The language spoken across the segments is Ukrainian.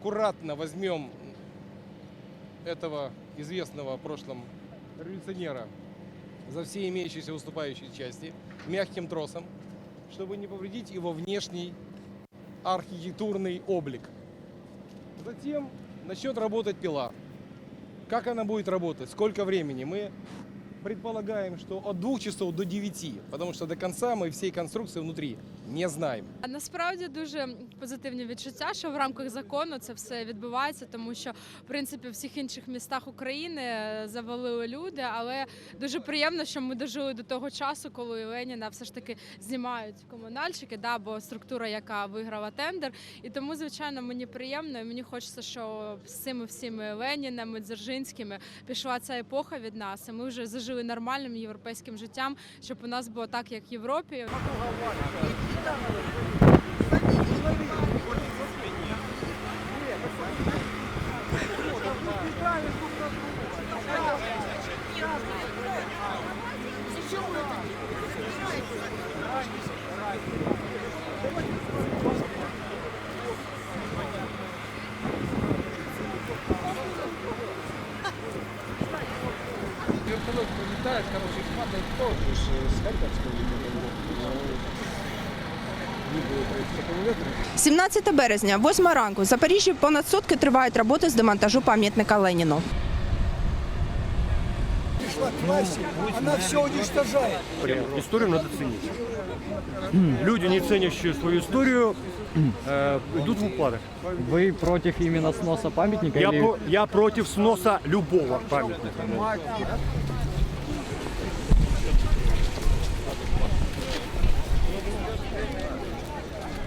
аккуратно возьмем этого известного в прошлом революционера за все имеющиеся выступающие части мягким тросом, чтобы не повредить его внешний архитектурный облик. Затем начнет работать пила. Как она будет работать? Сколько времени? Мы предполагаем, что от двух часов до 9, потому что до конца мы всей конструкции внутри не знаем. А Насправді дуже позитивні відчуття, що в рамках закону це все відбувається, тому що в принципі в всіх інших містах України е, завалили люди, але дуже приємно, що ми дожили до того часу, коли Леніна все ж таки знімають комунальщики, да, бо структура, яка виграла тендер. І тому, звичайно, мені приємно. І мені хочеться, що з цими всіми Ленінами, Дзержинськими пішла ця епоха від нас, і ми вже зажили нормальним європейським життям, щоб у нас було так, як в Європі. Прилетает, короче, падает тоже с Харьковского 30 17 березня, 8 ранку. В Запоріжжі понад сутки тривають роботи з демонтажу пам'ятника Леніну. Она все уничтожает. Историю надо ценить. Люди, не ценящие свою историю, э, идут в упадок. Вы против именно сноса памятника? Я, или- про- я против сноса любого памятника.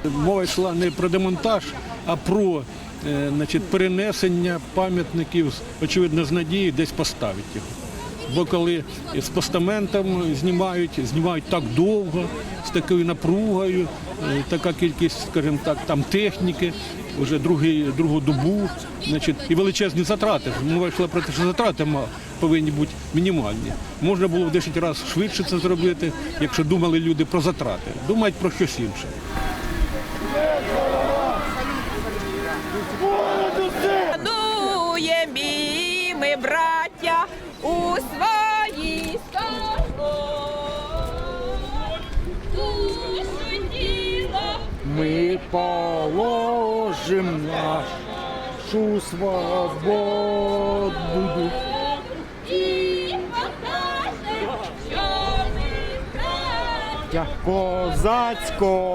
Мова йшла не про демонтаж, а про е, значить, перенесення пам'ятників, очевидно, з надією десь поставити його. Бо коли з постаментом знімають, знімають так довго, з такою напругою, е, така кількість, скажімо так, там техніки, вже другий, другу добу, значить, і величезні затрати. Мова йшла про те, що затрати повинні бути мінімальні. Можна було в 10 разів швидше це зробити, якщо думали люди про затрати. Думають про щось інше. Шануєм і ми, браття, у своїй душу. Мы положим нашу свободу. І покажемо, що ми браття. Козацького